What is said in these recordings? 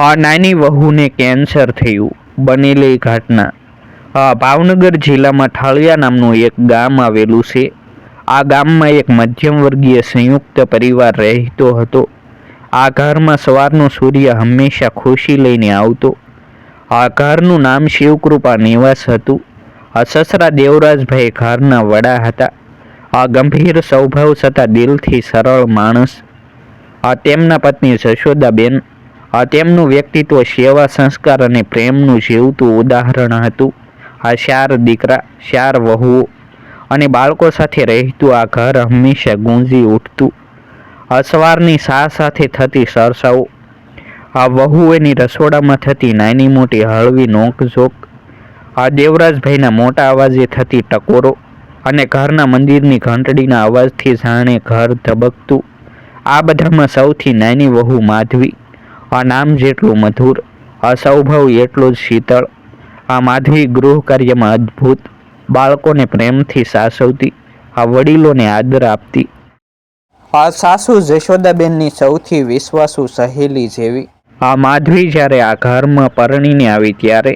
નાની વહુને કેન્સર થયું, બનેલી ઘટના. ભાવનગર જિલ્લામાં ઠાળિયા નામનું એક ગામ આવેલું છે. આ ગામમાં એક મધ્યમ વર્ગીય સંયુક્ત પરિવાર રહેતો હતો. આ ઘરમાં સવારનો સૂર્ય હંમેશા ખુશી લઈને આવતો. આ ઘરનું નામ શિવકૃપા નિવાસ હતું. આ સસરા દેવરાજભાઈ ઘરના વડા હતા. આ ગંભીર સ્વભાવ છતાં દિલથી સરળ માણસ. આ તેમના પત્ની જશોદાબેન તેમનું વ્યક્તિત્વ સેવા, સંસ્કાર અને પ્રેમનું જીવતું ઉદાહરણ હતું. આ ચાર દીકરા ચાર વહુઓ અને બાળકો સાથે રહેતું આ ઘર હંમેશા ગુંજી ઉઠતું. આ સવારની શા સાથે થતી સરસાઓ. આ વહુઓની રસોડામાં થતી નાની મોટી હળવી નોકઝોક. આ દેવરાજભાઈના મોટા અવાજે થતી ટકોરો અને ઘરના મંદિરની ઘંટડીના અવાજથી જાણે ઘર ધબકતું. આ બધામાં સૌથી નાની વહુ માધવી. આ નામ જેટલું મધુર આ સ્વભાવ એટલું જ શીતળ આ માધવી ગૃહ કાર્યમાં અદ્ભુત બાળકોને પ્રેમથી સાસવતી આ વડીલોને આદર આપતી. આ સાસુ જશોદાબેનની સૌથી વિશ્વાસુ સહેલી જેવી. આ માધવી જ્યારે આ ઘરમાં પરણીને આવી ત્યારે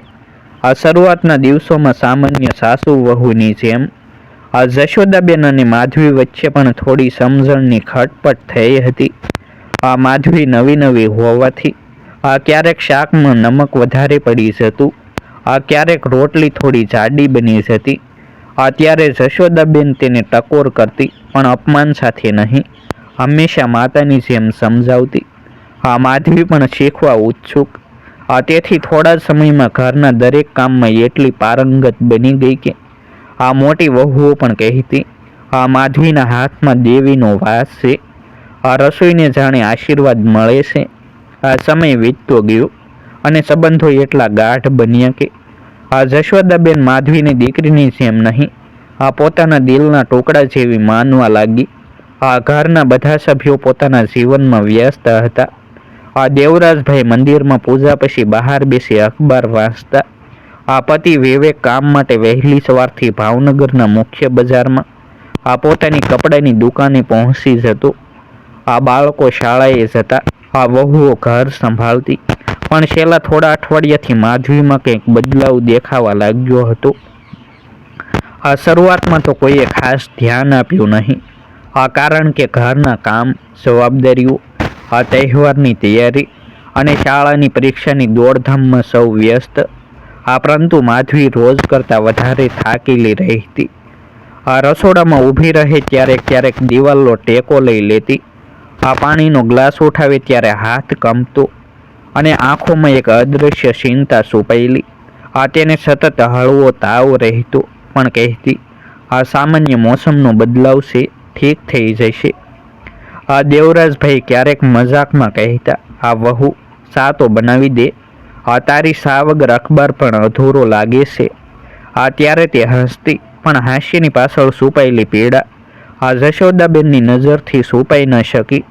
આ શરૂઆતના દિવસોમાં સામાન્ય સાસુ વહુની જેમ આ જશોદાબેન અને માધવી વચ્ચે પણ થોડી સમજણની ખટપટ થઈ હતી. આ માધવી નવી નવી હોવાથી આ ક્યારેક શાકમાં નમક વધારે પડી જતું, આ ક્યારેક રોટલી થોડી જાડી બની જતી, આ ત્યારે જશોદાબેન તેને ટકોર કરતી, પણ અપમાન સાથે નહીં, હંમેશા માતાની જેમ સમજાવતી. આ માધવી પણ શીખવા ઉત્સુક. આ તેથી થોડા સમયમાં ઘરના દરેક કામમાં એટલી પારંગત બની ગઈ કે, આ મોટી વહુઓ પણ કહેતી, આ માધવીના હાથમાં દેવીનો વાસ છે. આ રસોઈને જાણે આશીર્વાદ મળે છે. આ સમય વીતતો ગયો અને સંબંધો એટલા ગાઢ બન્યા કે આ જશોદાબેન માધવીની દીકરીની જેમ નહીં, આ પોતાના દિલના ટુકડા જેવી માનવા લાગી. આ ઘરના બધા સભ્યો પોતાના જીવનમાં વ્યસ્ત હતા. આ દેવરાજભાઈ મંદિરમાં પૂજા પછી બહાર બેસી અખબાર વાંચતા. આ પતિ વિવેક કામ માટે વહેલી સવારથી ભાવનગરના મુખ્ય બજારમાં આ પોતાની કપડાની દુકાને પહોંચી જતો. આ બાળકો શાળાએ જતા આ વહુઓ ઘર સંભાળતી. પણ છેલ્લા થોડા અઠવાડિયાથી માધવીમાં કંઈક બદલાવ દેખાવા લાગ્યો હતો. આ શરૂઆતમાં તો કોઈએ ખાસ ધ્યાન આપ્યું નહીં. આ કારણ કે ઘરના કામ, જવાબદારીઓ, આ તહેવારની તૈયારી અને શાળાની પરીક્ષાની દોડધામમાં સૌ વ્યસ્ત. આ પરંતુ માધવી રોજ કરતાં વધારે થાકેલી રહેતી. આ રસોડામાં ઊભી રહે ત્યારે ક્યારેક દિવાલનો ટેકો લઈ લેતી. આ પાણીનો ગ્લાસ ઉઠાવે ત્યારે હાથ કંપતો અને આંખોમાં એક અદૃશ્ય ચિંતા છુપાયેલી. આ તેને સતત હળવો તાવ રહેતો પણ કહેતી, આ સામાન્ય મોસમનો બદલાવ છે, ઠીક થઈ જશે. આ દેવરાજભાઈ ક્યારેક મજાકમાં કહેતા, આ વહુ સા તો બનાવી દે. આ તારી સાવગર અખબાર પણ અધૂરો લાગે છે. આ ત્યારે તે હસતી, પણ હાસ્યની પાછળ છુપાયેલી પીડા જશોદાબેનની નજરથી છુપાઈ ન શકી.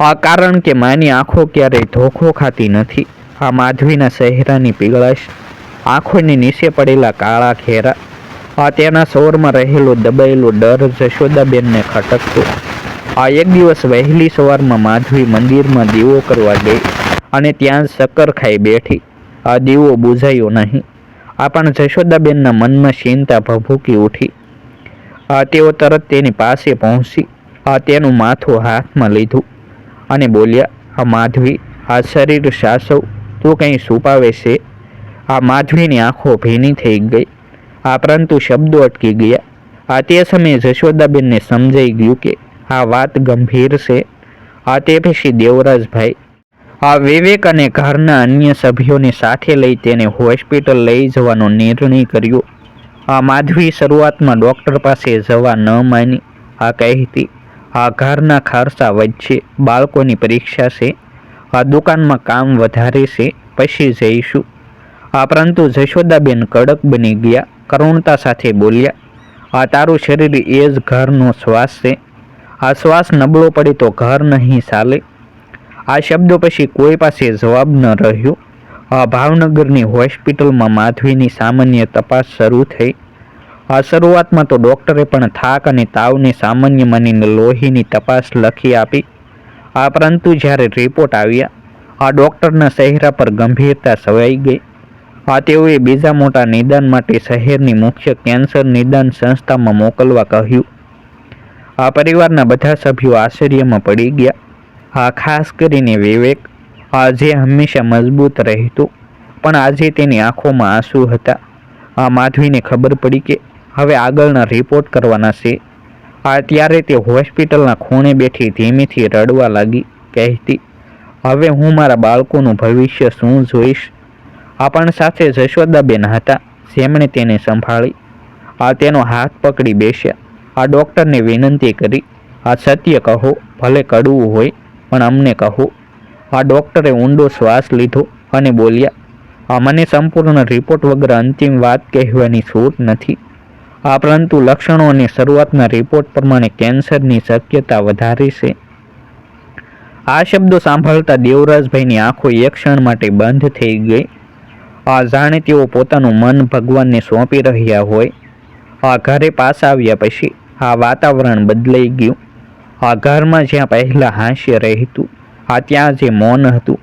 આ કારણ કે માની આંખો ક્યારેય ધોખો ખાતી નથી. આ માધવીના ચહેરાની પીગળાશ, આંખોની નીચે પડેલા કાળા ઘેરા, આ તેના સોરમાં રહેલો દબાયેલો ડર જશોદાબેનને ખટકતો. આ એક દિવસ વહેલી સવારમાં માધવી મંદિરમાં દીવો કરવા ગઈ અને ત્યાં શક્કર ખાઈ બેઠી. આ દીવો બુઝાયો નહીં. આ પણ જશોદાબેનના મનમાં ચિંતા ભભૂકી ઉઠી. આ તેઓ તરત તેની પાસે પહોંચી તેનું માથું હાથમાં લીધું અને બોલ્યા, આ માધવી, આ શરીર સાસવ, તું કંઈ છુપાવે છે? આ માધવીની આંખો ભીની થઈ ગઈ, આ પરંતુ શબ્દો અટકી ગયા. આ તે સમયે જશોદાબેનને સમજાઈ ગયું કે આ વાત ગંભીર છે. આ તે પછી દેવરાજભાઈ, આ વિવેક અને ઘરના અન્ય સભ્યોને સાથે લઈ તેને હોસ્પિટલ લઈ જવાનો નિર્ણય કર્યો. આ માધવી શરૂઆતમાં ડૉક્ટર પાસે જવા ન માની. આ કહેતી આ ઘરના ખારસા વચ્ચે બાળકોની પરીક્ષા છે. આ દુકાનમાં કામ વધારે છે, પછી જઈશું. આ પરંતુ જશોદાબેન કડક બની ગયા, કરુણતા સાથે બોલ્યા, આ તારું શરીર એ જ ઘરનો શ્વાસ છે. આ શ્વાસ નબળો પડે તો ઘર નહીં ચાલે. આ શબ્દો પછી કોઈ પાસે જવાબ ન રહ્યો. ભાવનગરની હોસ્પિટલમાં માધવીની સામાન્ય તપાસ શરૂ થઈ. આ શરૂઆતમાં તો ડૉક્ટરે પણ થાક અને તાવને સામાન્ય માનીને લોહીની તપાસ લખી આપી. આ પરંતુ જ્યારે રિપોર્ટ આવ્યા, આ ડૉક્ટરના ચહેરા પર ગંભીરતા સવાઈ ગઈ. આ તેઓએ બીજા મોટા નિદાન માટે શહેરની મુખ્ય કેન્સર નિદાન સંસ્થામાં મોકલવા કહ્યું. આ પરિવારના બધા સભ્યો આશ્ચર્યમાં પડી ગયા. આ ખાસ કરીને વિવેક આ જે હંમેશા મજબૂત રહેતું. પણ આજે તેની આંખોમાં આંસુ હતા. આ માધવીને ખબર પડી કે હવે આગળના રિપોર્ટ કરવાના છે. આ ત્યારે તે હોસ્પિટલના ખૂણે બેઠી ધીમેથી રડવા લાગી, કહેતી, હવે હું મારા બાળકોનું ભવિષ્ય શું જોઈશ? આ પણ સાથે જશોદાબેન હતા, જેમણે તેને સંભાળી. આ તેનો હાથ પકડી બેસ્યા. આ ડૉક્ટરને વિનંતી કરી, આ સત્ય કહો, ભલે કડવું હોય, પણ અમને કહો. આ ડૉક્ટરે ઊંડો શ્વાસ લીધો અને બોલ્યા મને સંપૂર્ણ રિપોર્ટ વગર અંતિમ વાત કહેવાની છૂટ નથી. આ પરંતુ લક્ષણો અને શરૂઆતના રિપોર્ટ પ્રમાણે કેન્સરની શક્યતા વધારે છે. આ શબ્દો સાંભળતા દેવરાજભાઈની આંખો એક ક્ષણ માટે બંધ થઈ ગઈ. આ જાણે તેઓ પોતાનું મન ભગવાનને સોંપી રહ્યા હોય. આ ઘરે પાછા આવ્યા પછી આ વાતાવરણ બદલાઈ ગયું. આ ઘરમાં જ્યાં પહેલાં હાસ્ય રહેતું આ ત્યાં જે મૌન હતું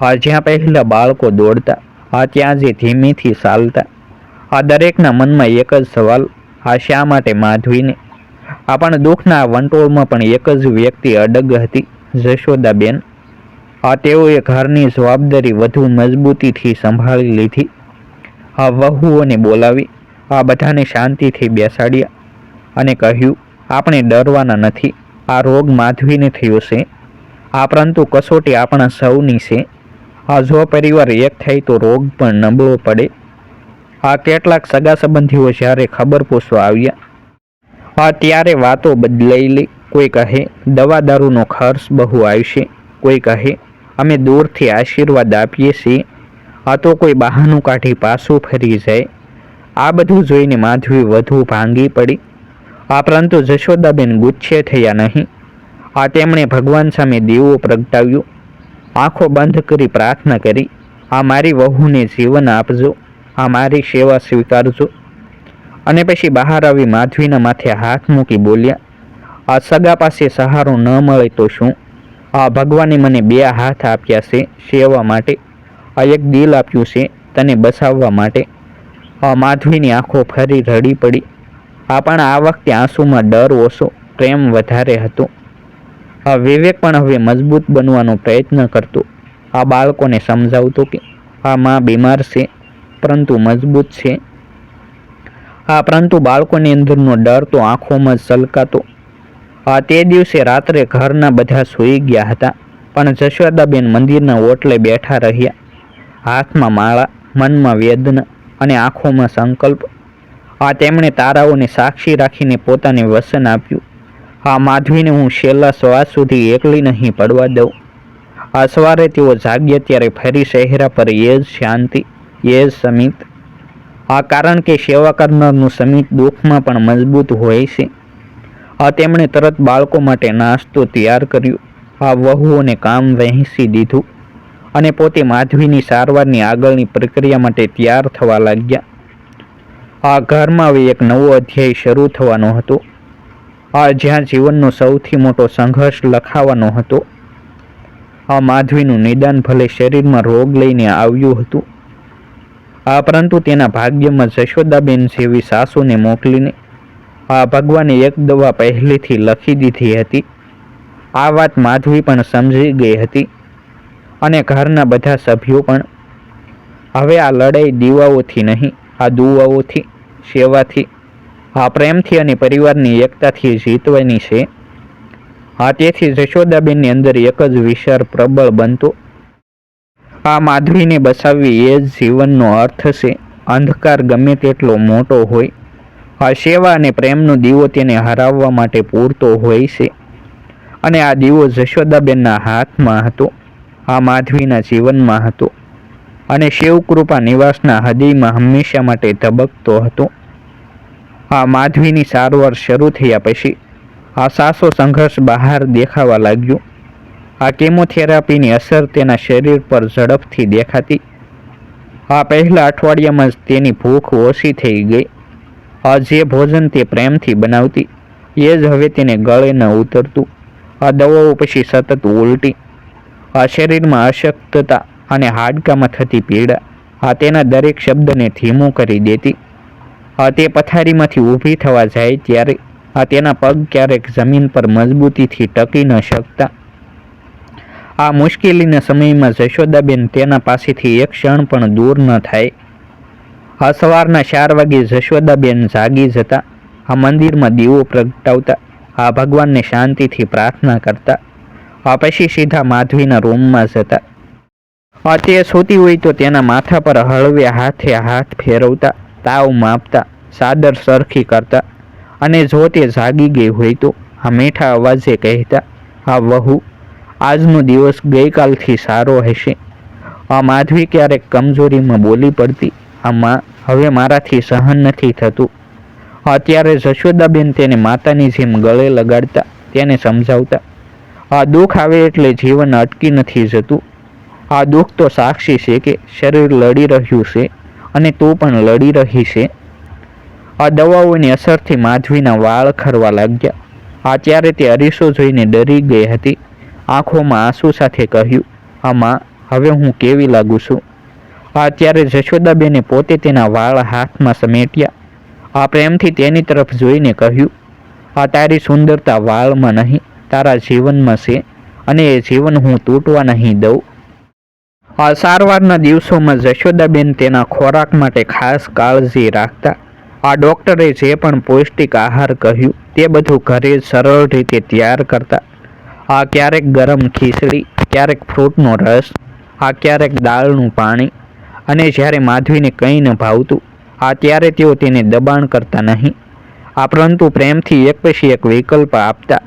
આ જ્યાં પહેલાં બાળકો દોડતા આ ત્યાં જે ધીમેથી ચાલતા આ દરેકના મનમાં એક જ સવાલ આ શા માટે માધવીને? આ પણ દુઃખના વંટોળમાં પણ એક જ વ્યક્તિ અડગ હતી, જશોદાબેન. આ તેઓએ ઘરની જવાબદારી વધુ મજબૂતીથી સંભાળી લીધી. આ વહુઓને બોલાવી આ બધાને શાંતિથી બેસાડ્યા અને કહ્યું, આપણે ડરવાના નથી, આ રોગ માધવીને થયો છે. આ પરંતુ કસોટી આપણા સૌની છે. આ જો પરિવાર એક થાય તો રોગ પણ નબળો પડે. આ કેટલાક સગા સંબંધીઓ જ્યારે ખબર પૂછવા આવ્યા આ ત્યારે વાતો બદલાઈ લે. કોઈ કહે દવા દારૂનો ખર્ચ બહુ આવશે. કોઈ કહે, અમે દૂરથી આશીર્વાદ આપીએ છીએ. આ તો કોઈ બહાનું કાઢી પાછું ફરી જાય. આ બધું જોઈને માધવી વધુ ભાંગી પડી. આ પરંતુ જશોદાબેન ગુચ્છે થયા નહીં. આ તેમણે ભગવાન સામે દીવો પ્રગટાવ્યો. આંખો બંધ કરી પ્રાર્થના કરી, આ મારી વહુને જીવન આપજો, આ મારી સેવા સ્વીકારજો. અને પછી બહાર આવી માધવીના માથે હાથ મૂકી બોલ્યા, આ સગા પાસે સહારો ન મળે તો શું? આ ભગવાને મને બે હાથ આપ્યા છે સેવા માટે. આ એક દિલ આપ્યું છે તને બસાવવા માટે. આ માધવીની આંખો ફરી રડી પડી. આ પણ આ વખતે આંસુમાં ડર ઓછો, પ્રેમ વધારે હતો. આ વિવેક પણ હવે મજબૂત બનવાનો પ્રયત્ન કરતો. આ બાળકોને સમજાવતો કે આ માં બીમાર છે, પરંતુ મજબૂત છે. આ પરંતુ બાળકોની અંદરનો ડર તો આંખોમાં જ સલકાતો. આ તે દિવસે રાત્રે ઘરના બધા સૂઈ ગયા હતા, પણ જશોદાબેન મંદિરના ઓટલે બેઠા રહ્યા. હાથમાં માળા, મનમાં વેદના અને આંખોમાં સંકલ્પ. આ તેમણે તારાઓને સાક્ષી રાખીને પોતાને વસન આપ્યું. આ માધવીને હું છેલ્લા શ્વાસ સુધી એકલી નહીં પડવા દઉં. આ સવારે તેઓ જાગ્યા ત્યારે ફરી ચહેરા પર એ જ શાંતિ, એ જ સમિત. આ કારણ કે સેવા કરનારનું સમિત દુઃખમાં પણ મજબૂત હોય છે. આ તેમણે તરત બાળકો માટે નાસ્તો તૈયાર કર્યો. આ વહુઓને કામ વહેંચી દીધું અને પોતે માધવીની સારવારની આગળની પ્રક્રિયા માટે તૈયાર થવા લાગ્યા. આ ઘરમાં હવે એક નવો અધ્યાય શરૂ થવાનો હતો. આ જ્યાં જીવનનો સૌથી મોટો સંઘર્ષ લખાવાનો હતો, આ માધવીનું નિદાન ભલે શરીરમાં રોગ લઈને આવ્યું હતું, આ પરંતુ તેના ભાગ્યમાં જશોદાબેન જેવી સાસુને મોકલીને આ ભગવાને એક દવા પહેલેથી લખી દીધી હતી. આ વાત માધવી પણ સમજી ગઈ હતી અને ઘરના બધા સભ્યો પણ, હવે આ લડાઈ દીવાઓથી નહીં, આ દુવાઓથી, સેવાથી આ પ્રેમથી અને પરિવારની એકતાથી જીતવાની છે. આ તેથી જશોદાબેનની અંદર એક જ વિચાર પ્રબળ બનતો. આ માધવીને બસાવવી એ જ જીવનનો અર્થ છે. અંધકાર ગમે તેટલો મોટો હોય, આ સેવા અને પ્રેમનો દીવો તેને હરાવવા માટે પૂરતો હોય છે. અને આ દીવો જશોદાબેનના હાથમાં હતો, આ માધવીના જીવનમાં હતો. અને શિવકૃપા નિવાસના હૃદયમાં હંમેશા માટે ધબકતો હતો. આ માધવીની સારવાર શરૂ થયા પછી આ સાસો સંઘર્ષ બહાર દેખાવા લાગ્યો. આ કેમોથેરાપીની અસર તેના શરીર પર ઝડપથી દેખાતી. આ પહેલા અઠવાડિયામાં જ તેની ભૂખ ઓછી થઈ ગઈ. આ જે ભોજન તે પ્રેમથી બનાવતી, એ જ હવે તેને ગળે ન ઉતરતું. આ દવાઓ પછી સતત ઉલટી. આ શરીરમાં અશક્તતા અને હાડકામાં થતી પીડા, આ તેના દરેક શબ્દને ધીમું કરી દેતી. તે પથારીમાંથી ઊભી થવા જાય ત્યારે તેના પગ ક્યારેક જમીન પર મજબૂતીથી ટકી ન શકતા. આ મુશ્કેલીના સમયમાં જશોદાબેન તેના પાસેથી એક ક્ષણ પણ દૂર ન થાય. આ સવારના ચાર વાગે જશોદાબેન જાગી જતા આ મંદિરમાં દીવો પ્રગટાવતા આ ભગવાનને શાંતિથી પ્રાર્થના કરતા આ પછી સીધા માધવીના રૂમમાં જતા. તે સૂતી હોય તો તેના માથા પર હળવે હાથે હાથ ફેરવતા તાવ માપતા, સાદર સરખી કરતા અને જો તે જાગી ગઈ હોય તો આ મીઠા અવાજે કહેતા આ વહુ, આજનો દિવસ ગઈકાલથી સારો હશે. આ માધવી ક્યારેક કમજોરીમાં બોલી પડતી આ માં, હવે મારાથી સહન નથી થતું. અત્યારે જશોદાબેન તેને માતાની જેમ ગળે લગાડતા, તેને સમજાવતા, આ દુઃખ આવે એટલે જીવન અટકી નથી જતું. આ દુઃખ તો સાક્ષી છે કે શરીર લડી રહ્યું છે. અને તું પણ લડી રહી છે આ દવાઓની અસરથી માધવીના વાળ ખરવા લાગ્યા. આ ત્યારે તે અરીસો જોઈને ડરી ગઈ હતી. આંખોમાં આંસુ સાથે કહ્યું, આમાં, હવે હું કેવી લાગુ છું? આ ત્યારે જશોદાબેને પોતે તેના વાળ હાથમાં સમેટ્યા. આ પ્રેમથી તેની તરફ જોઈને કહ્યું, આ તારી સુંદરતા વાળમાં નહીં, તારા જીવનમાં છે અને એ જીવન હું તૂટવા નહીં દઉં. સારવારના દિવસોમાં જશોદાબેન તેના ખોરાક માટે ખાસ કાળજી રાખતા. આ ડૉક્ટરે જે પણ પૌષ્ટિક આહાર કહ્યું, તે બધું ઘરે સરળ રીતે તૈયાર કરતા. આ ક્યારેક ગરમ ખીચડી, ક્યારેક ફ્રૂટનો રસ, આ ક્યારેક દાળનું પાણી. અને જ્યારે માધવીને કંઈ ન ભાવતું, આ ત્યારે તેઓ તેને દબાણ કરતા નહીં. આ પરંતુ પ્રેમથી એક પછી એક વિકલ્પ આપતા.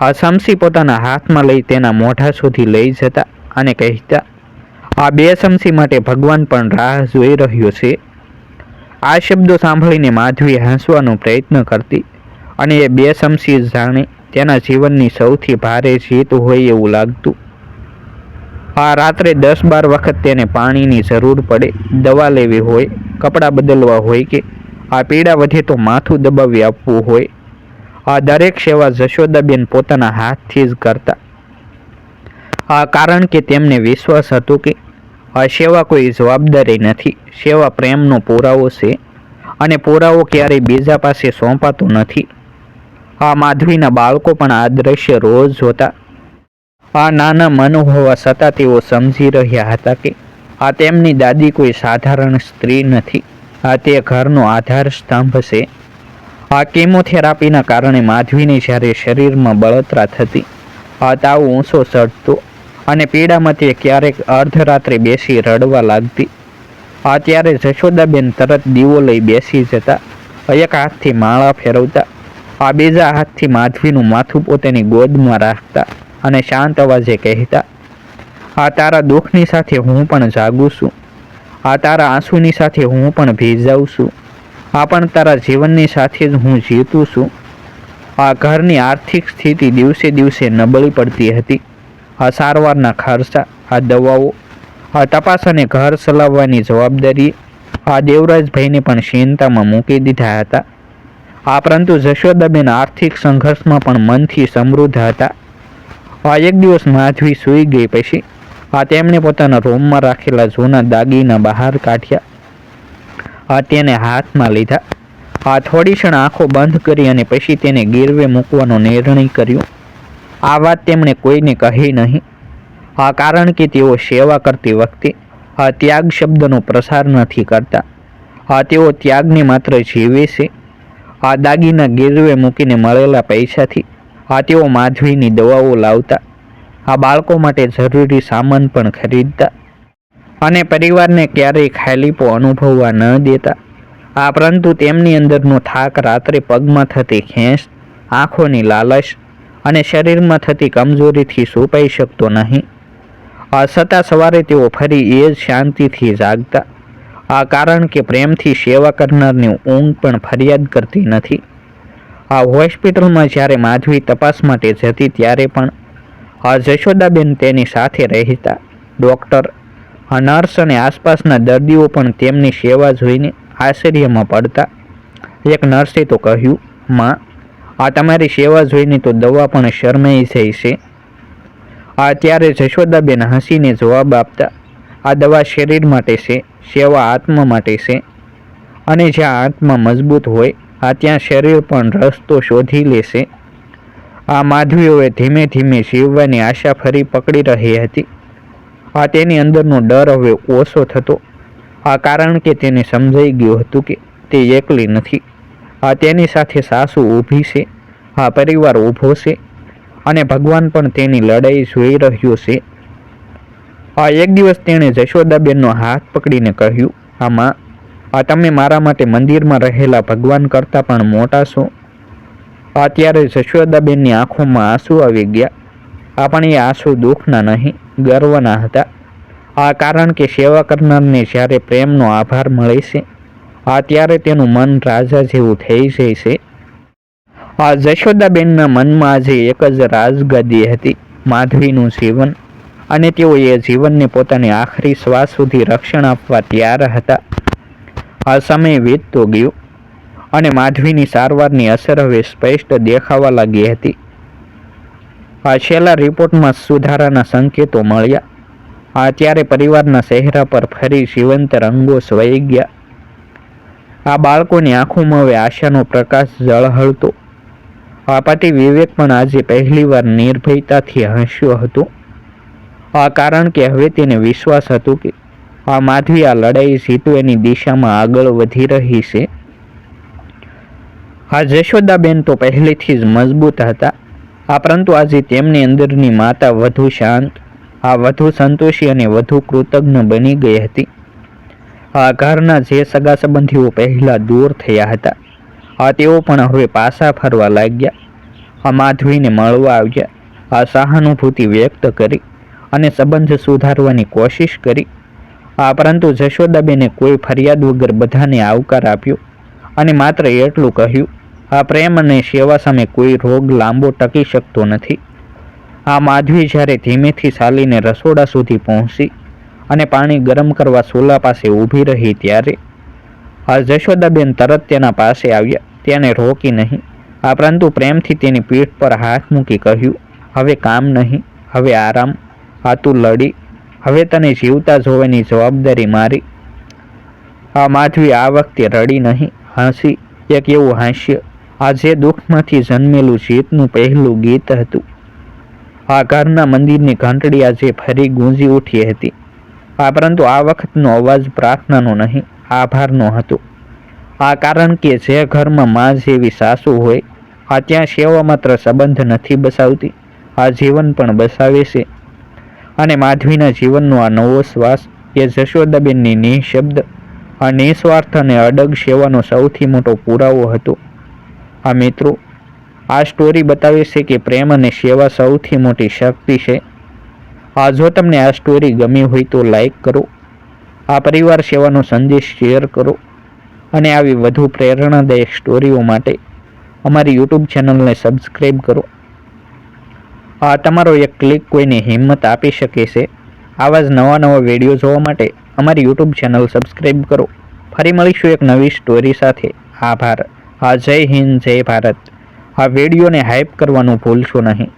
આ શમસી પોતાના હાથમાં લઈ તેના મોઢા સુધી લઈ જતા અને કહેતા આ બે સમસી માટે ભગવાન પણ રાહ જોઈ રહ્યો છે. આ શબ્દો સાંભળીને માધવી હસવાનો પ્રયત્ન કરતી અને એ બે સમસી જાણે તેના જીવનની સૌથી ભારે જીત હોય એવું લાગતું. આ રાત્રે દસ બાર વખત તેને પાણીની જરૂર પડે, દવા લેવી હોય, કપડાં બદલવા હોય કે આ પીડા વધે તો માથું દબાવી આપવું હોય. આ દરેક સેવા જશોદાબેન પોતાના હાથથી જ કરતા. કારણ કે તેમને વિશ્વાસ હતો કે સેવા કોઈ જવાબદારી નથી. સેવા પ્રેમનો પુરાવો છે અને પુરાવો ક્યારેય બીજા પાસે સોંપાતો નથી. આ માધવીના બાળકો પણ આ દ્રશ્ય રોજ જોતા. આ નાના મન હોવા છતાં તેઓ સમજી રહ્યા હતા કે આ તેમની દાદી કોઈ સાધારણ સ્ત્રી નથી. આ તે ઘરનો આધાર સ્તંભ છે. આ કેમોથેરાપીના કારણે માધવીને જ્યારે શરીરમાં બળતરા થતી, આ તાવ ઊંચો ચડતો અને પીડામાં ક્યારેક અર્ધરાત્રે બેસી રડવા લાગતી. આ ત્યારે જશોદાબેન તરત દીવો લઈ બેસી જતા, એક હાથથી માળા ફેરવતા, આ બીજા હાથથી માધવીનું માથું પોતાની ગોદમાં રાખતા અને શાંત અવાજે કહેતા, આ તારા દુઃખની સાથે હું પણ જાગું છું. આ તારા આંસુની સાથે હું પણ ભીજાઉં છું. આ પણ તારા જીવનની સાથે જ હું જીતું છું. આ ઘરની આર્થિક સ્થિતિ દિવસે દિવસે નબળી પડતી હતી. આ સારવારના ખર્ચા આ દવાઓ, આ તપાસ અને ઘર ચલાવવાની જવાબદારી આ દેવરાજભાઈને પણ ચિંતામાં મૂકી દીધા હતા. આ પરંતુ જશોદાબેન આર્થિક સંઘર્ષમાં પણ મનથી સમૃદ્ધ હતા. આ એક દિવસ માધવી સૂઈ ગઈ પછી આ તેમણે પોતાના રૂમમાં રાખેલા જૂના દાગીના બહાર કાઢ્યા. આ તેને હાથમાં લીધા. આ થોડી ક્ષણ આંખો બંધ કરી અને પછી તેને ગીરવે મૂકવાનો નિર્ણય કર્યો. આ વાત તેમણે કોઈને કહી નહીં. આ કારણ કે તેઓ સેવા કરતી વખતે આ ત્યાગ શબ્દનો પ્રસાર નથી કરતા. આ તેઓ ત્યાગને માત્ર જીવે છે. આ દાગીના ગીરવે મૂકીને મળેલા પૈસાથી આ તેઓ માધવીની દવાઓ લાવતા. આ બાળકો માટે જરૂરી સામાન પણ ખરીદતા. અને પરિવારને ક્યારેય ખાલીપો અનુભવવા ન દેતા. આ પરંતુ તેમની અંદરનો થાક રાત્રે પગમાં થતી ખેંચ, આંખોની લાલચ અને શરીરમાં થતી કમજોરીથી સુપાઈ શકતો નહીં. આ છતાં સવારે તેઓ ફરી એ જ શાંતિથી જાગતા. આ કારણ કે પ્રેમથી સેવા કરનારની ઊંઘ પણ ફરિયાદ કરતી નથી. આ હોસ્પિટલમાં જ્યારે માધવી તપાસ માટે જતી ત્યારે પણ આ જશોદાબેન તેની સાથે રહેતા. ડૉક્ટર, આ નર્સ અને આસપાસના દર્દીઓ પણ તેમની સેવા જોઈને આશ્ચર્યમાં પડતા. એક નર્સે તો કહ્યું, માં આ તમારી સેવા જોઈને તો દવા પણ શરમાઈ જાય છે. આ ત્યારે જશોદાબેન હસીને જવાબ આપતા, આ દવા શરીર માટે છે, સેવા આત્મા માટે છે. અને જ્યાં આત્મા મજબૂત હોય, આ ત્યાં શરીર પણ રસ્તો શોધી લેશે આ માધવીઓએ ધીમે ધીમે જીવવાની આશા ફરી પકડી રહી હતી. આ તેની અંદરનો ડર હવે ઓછો થતો, આ કારણ કે તેને સમજાઈ ગયું હતું કે તે એકલી નથી. આ તેની સાથે સાસુ ઊભી છે. હા, પરિવાર ઊભો છે. અને ભગવાન પણ તેની લડાઈ જોઈ રહ્યો છે. આ એક દિવસ તેણે જશોદાબેનનો હાથ પકડીને કહ્યું આમાં આ તમે મારા માટે મંદિરમાં રહેલા ભગવાન કરતાં પણ મોટા છો. આ ત્યારે જશોદાબેનની આંખોમાં આંસુ આવી ગયા. આ પણ એ આંસુ દુઃખના નહીં, ગર્વના હતા. આ કારણ કે સેવા કરનારને જ્યારે પ્રેમનો આભાર મળે છે આ ત્યારે તેનું મન રાજા જેવું થઈ જાય છે આ જશોદાબેનના મનમાં આજે એક જ રાજગાદી હતી, માધવીનું જીવન. અને તેઓ એ જીવનને પોતાની આખરી શ્વાસ સુધી રક્ષણ આપવા તૈયાર હતા. આ સમય વીતતો ગયો અને માધવીની સારવારની અસર હવે સ્પષ્ટ દેખાવા લાગી હતી. આ છેલ્લા રિપોર્ટમાં સુધારાના સંકેતો મળ્યા. આ ત્યારે પરિવારના ચહેરા પર ફરી જીવંત રંગો સ્વાઈ ગયા. આ બાળકોની આંખોમાં હવે આશાનો પ્રકાશ ઝળહળતો. આ પતિ વિવેક પણ આજે પહેલીવાર નિર્ભયતાથી હસ્યો હતો. આ કારણ કે હવે તેને વિશ્વાસ હતો કે આ માધવી આ લડાઈ જીતવાની દિશામાં આગળ વધી રહી છે. આ જશોદાબેન તો પહેલેથી જ મજબૂત હતા. આ પરંતુ આજે તેમની અંદરની માતા વધુ શાંત, આ વધુ સંતોષી અને વધુ કૃતજ્ઞ બની ગઈ હતી. આ ઘરના જે સગા સંબંધીઓ પહેલાં દૂર થયા હતા, આ તેઓ પણ હવે પાછા ફરવા લાગ્યા. આ માધવીને મળવા આવ્યા. આ સહાનુભૂતિ વ્યક્ત કરી અને સંબંધ સુધારવાની કોશિશ કરી. આ પરંતુ જશોદાબેને કોઈ ફરિયાદ વગર બધાને આવકાર આપ્યો અને માત્ર એટલું કહ્યું, આ પ્રેમ અને સેવા સામે કોઈ રોગ લાંબો ટકી શકતો નથી. આ માધવી જ્યારે ધીમેથી ચાલીને રસોડા સુધી પહોંચી અને પાણી ગરમ કરવા સોલા પાસે ઊભી રહી ત્યારે આ જશોદાબેન તરત તેના પાસે આવ્યા. તેને રોકી નહીં. આ પરંતુ પ્રેમથી તેની પીઠ પર હાથ મૂકી કહ્યું, હવે કામ નહીં. હવે આરામ. આ લડી. હવે તને જીવતા જોવાની જવાબદારી મારી. આ માધવી આ વખતે રડી નહીં. હાંસી, એક એવું હાસ્ય. આ જે દુઃખમાંથી જન્મેલું જીતનું પહેલું ગીત હતું. આ ઘરના મંદિરની ઘંટડી આજે ફરી ગુંજી ઉઠી હતી. આ પરંતુ આ વખતનો અવાજ પ્રાર્થનાનો નહીં, આભારનો હતો. આ કારણ કે જે ઘરમાં માં જેવી સાસુ હોય, આ ત્યાં સેવા માત્ર સંબંધ નથી બસાવતી, આ જીવન પણ બસાવે છે. અને માધવીના જીવનનો આ નવો શ્વાસ એ જશોદાબેનની નિઃશબ્દ, આ નિસ્વાર્થ અને અડગ સેવાનો સૌથી મોટો પુરાવો હતો. આ મિત્રો, આ સ્ટોરી બતાવે છે કે પ્રેમ અને સેવા સૌથી મોટી શક્તિ છે. આ જો તમને આ સ્ટોરી ગમી હોય તો લાઈક કરો. આ પરિવાર સેવાનો સંદેશ શેર કરો અને આવી વધુ પ્રેરણાદાયક સ્ટોરીઓ માટે અમારી યુટ્યુબ ચેનલને સબસ્ક્રાઈબ કરો. આ તમારો એક ક્લિક કોઈને હિંમત આપી શકે છે. આવા જ નવા નવા વીડિયો જોવા માટે અમારી યુટ્યુબ ચેનલ સબસ્ક્રાઈબ કરો. ફરી મળીશું એક નવી સ્ટોરી સાથે. આભાર. આ જય હિન્દ, જય ભારત. આ વિડીયોને હાઇપ કરવાનું ભૂલશો નહીં.